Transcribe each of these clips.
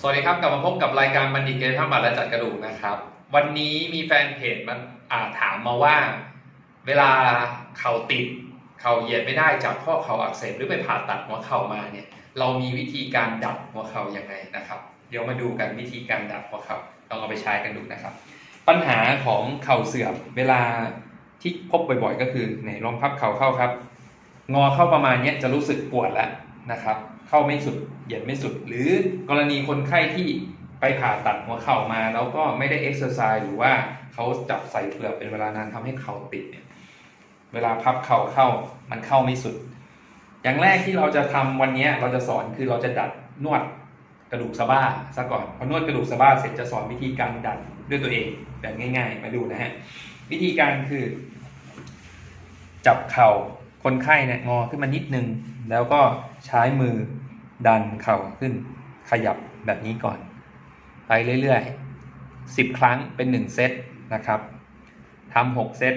สวัสดีครับกลับมาพบกับรายการบัณฑิตเกณฑ์ภาบัตรและจัดกระดูกนะครับ วันนี้มีแฟนเพจมันอาถามมาว่า เวลาเข่าติดเข่าเหยียดไม่ได้จากข้อเข่าอักเสบหรือไปผ่าตัดหัวเข่ามาเนี่ย เรามีวิธีการดัดหัวเข่ายังไงนะครับ เดี๋ยวมาดูกันวิธีการดัดหัวเข่าลองเอาไปใช้กันดูนะครับ ปัญหาของเข่าเสื่อมเวลาที่พบบ่อยๆ ก็คือไหนลองพับเข่าเข้าครับ งอเข้าประมาณนี้จะรู้สึกปวดแล้วนะครับ เข้าไม่สุดเหยียดไม่สุด หรือกรณีคนไข้ที่ไปผ่าตัดหัวเข่ามาแล้วก็ไม่ได้เอ็กซ์เซอร์ไซส์หรือว่าเขาจับใส่เปลือกเป็นเวลานานทำให้เข่าติดเนี่ยเวลาพับเข่าเข้ามันเข้าไม่สุด อย่างแรกที่เราจะทำวันนี้เราจะสอนคือเราจะดัดนวดกระดูกสะบ้าซะก่อนพอนวดกระดูกสะบ้าเสร็จจะสอนวิธีการดัดด้วยตัวเองแบบง่าย ๆ มาดูนะฮะวิธีการคือ จับเข่าคนไข้เนี่ยงอขึ้นมานิดนึง แล้วก็ใช้มือ ดันเข่าขึ้น ขยับแบบนี้ก่อน ไปเรื่อยๆสิบครั้งเป็นหนึ่งเซตนะครับทำหกเซต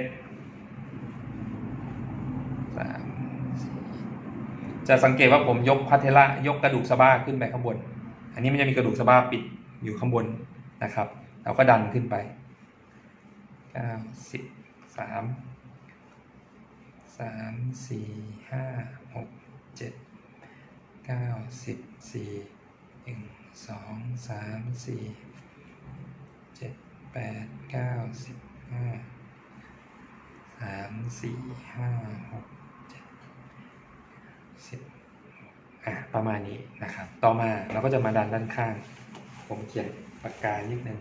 จะสังเกตว่าผมยกพัเทละยกกระดูกสะบ้าขึ้นไปข้างบน อันนี้มันจะมีกระดูกสะบ้าปิดอยู่ข้างบนนะครับ เราก็ดันขึ้นไปเก้าสิบสามสามสี่ห้าหกเจ็ด เก้าสิบสี่หนึ่งสองสามสี่เจ็ดแปดเก้าสิบห้าสามสี่ห้าหกเจ็ดสิบอะประมาณนี้นะครับ ต่อมาเราก็จะมาดันด้านข้าง ผมเขียนปากกานิดนึง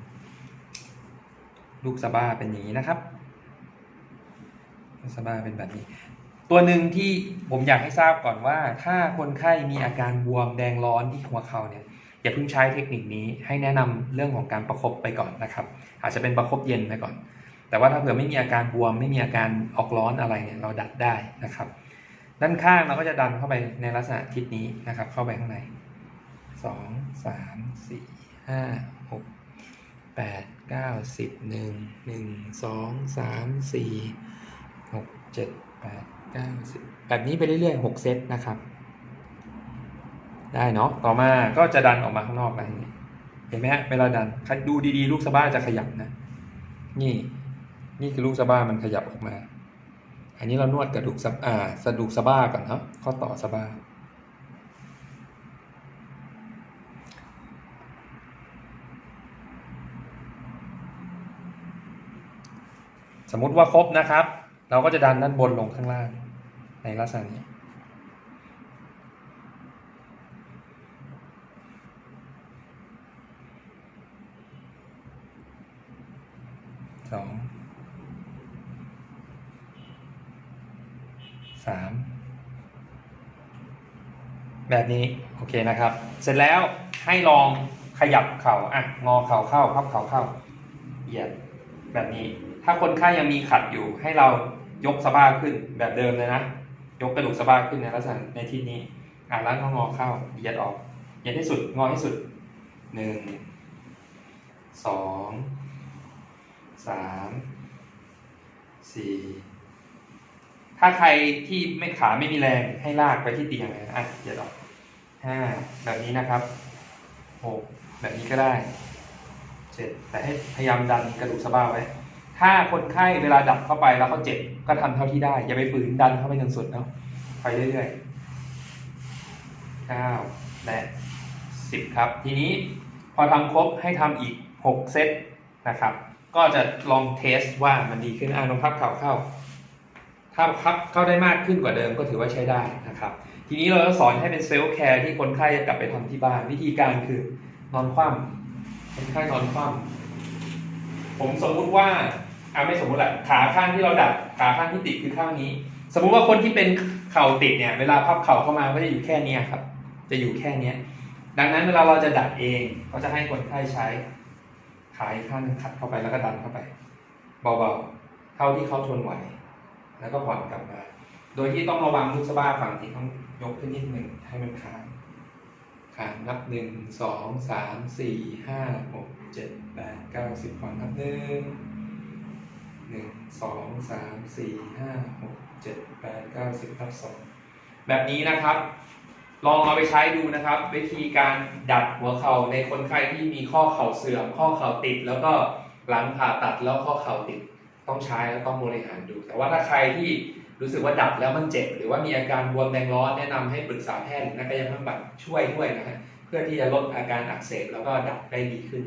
ลูกสะบ้าเป็นอย่างนี้นะครับลูกสะบ้าเป็นแบบนี้ ตัวหนึ่งที่ผมอยากให้ทราบก่อนว่า ถ้าคนไข้มีอาการบวมแดงร้อนที่หัวเข่าเนี่ยอย่าเพิ่งใช้เทคนิคนี้ให้แนะนำเรื่องของการประคบไปก่อนนะครับ อาจจะเป็นประคบเย็นไปก่อน แต่ว่าถ้าเผื่อไม่มีอาการบวมไม่มีอาการออกร้อนอะไรเนี่ยเราดัดได้นะครับ ด้านข้างเราก็จะดันเข้าไปในลักษณะทิศนี้นะครับ เข้าไปข้างในสองสามสี่ห้าหกแปดเก้าสิบหนึ่งหนึ่งสองสามสี่หกเจ็ดแปด แบบนี้ไปเรื่อยๆหกเซตนะครับ ได้เนาะต่อมาก็จะดันออกมาข้างนอกอะไรอย่างนี้เห็นไหมฮะเวลาดันดูดีๆ ลูกสะบ้าจะขยับนะ นี่ นี่คือลูกสะบ้ามันขยับออกมา อันนี้เรานวดกระดูกสะอ่าสะดูกสะบ้าก่อนเนาะข้อต่อสะบ้าสมมติว่าครบนะครับ เราก็จะดันด้านบนลงข้างล่าง ในลักษณะนี้ สอง สาม แบบนี้ โอเคนะครับ เสร็จแล้วให้ลองขยับเข่าอะ งอเข่าเข้าพับเข่าเข้าเหยียดแบบนี้ ถ้าคนไข้ยังมีขัดอยู่ให้เรายกสะบ้าขึ้นแบบเดิมเลยนะ ยกกระดูกสะบ้าขึ้นในลักษณะในที่นี้อะแล้วก็งอเข้าเหยียดออกเหยียดให้สุดงอให้สุดหนึ่งสองสามสี่ถ้าใครที่ไม่ขาไม่มีแรงให้ลากไปที่เตียงเลยอะเหยียดออกห้าแบบนี้นะครับหกแบบนี้ก็ได้เจ็ดแต่ให้พยายามดันกระดูกสะบ้าไว้ ถ้าคนไข้เวลาดับเข้าไปแล้วเขาเจ็บก็ทำเท่าที่ได้ อย่าไปฝืนดันเข้าไปจนสุดเนาะไปเรื่อยๆเก้าและสิบครับ ทีนี้พอทำครบให้ทำอีกหกเซตนะครับ ก็จะลองเทสว่ามันดีขึ้นอะลองพับเข่าเข้า ถ้าพับเข้าได้มากขึ้นกว่าเดิมก็ถือว่าใช้ได้นะครับ ทีนี้เราจะสอนให้เป็นเซลฟ์แคร์ที่คนไข้จะกลับไปทำที่บ้าน วิธีการคือนอนคว่ำคนไข้นอนคว่ำผมสมมุติว่า อ่าไม่สมมุติแหละขาข้างที่เราดัดขาข้างที่ติดคือข้างนี้ สมมุติว่าคนที่เป็นเข่าติดเนี่ย เวลาพับเข่าเข้ามาก็จะอยู่แค่เนี้ยครับ จะอยู่แค่เนี้ยดังนั้นเวลาเราจะดัดเองก็จะให้คนไข้ใช้ขาข้างนึงขัดเข้าไปแล้วก็ดันเข้าไป เบาๆเท่าที่เขาทนไหว แล้วก็ผ่อนกลับมา โดยที่ต้องระวังลูกสะบ้าฝั่งที่ต้องยกขึ้นนิดหนึ่งให้มันค้างค้างนับหนึ่งสองสามสี่ห้าหกเจ็ดแปดเก้าสิบผ่อนนับหนึ่ง หนึ่งสองสามสี่ห้าหกเจ็ดแปดเก้าสิบนับสองแบบนี้นะครับ ลองเอาไปใช้ดูนะครับ วิธีการดัดหัวเข่าในคนไข้ที่มีข้อเข่าเสื่อม ข้อเข่าติด แล้วก็หลังผ่าตัดแล้วข้อเข่าติด ต้องใช้แล้วต้องบริหารดู แต่ว่าถ้าใครที่รู้สึกว่าดัดแล้วมันเจ็บ หรือว่ามีอาการบวมแดงร้อนแนะนำให้ปรึกษาแพทย์นักกายภาพบำบัดช่วยด้วยนะฮะเพื่อที่จะลดอาการอักเสบแล้วก็ดัดได้ดีขึ้น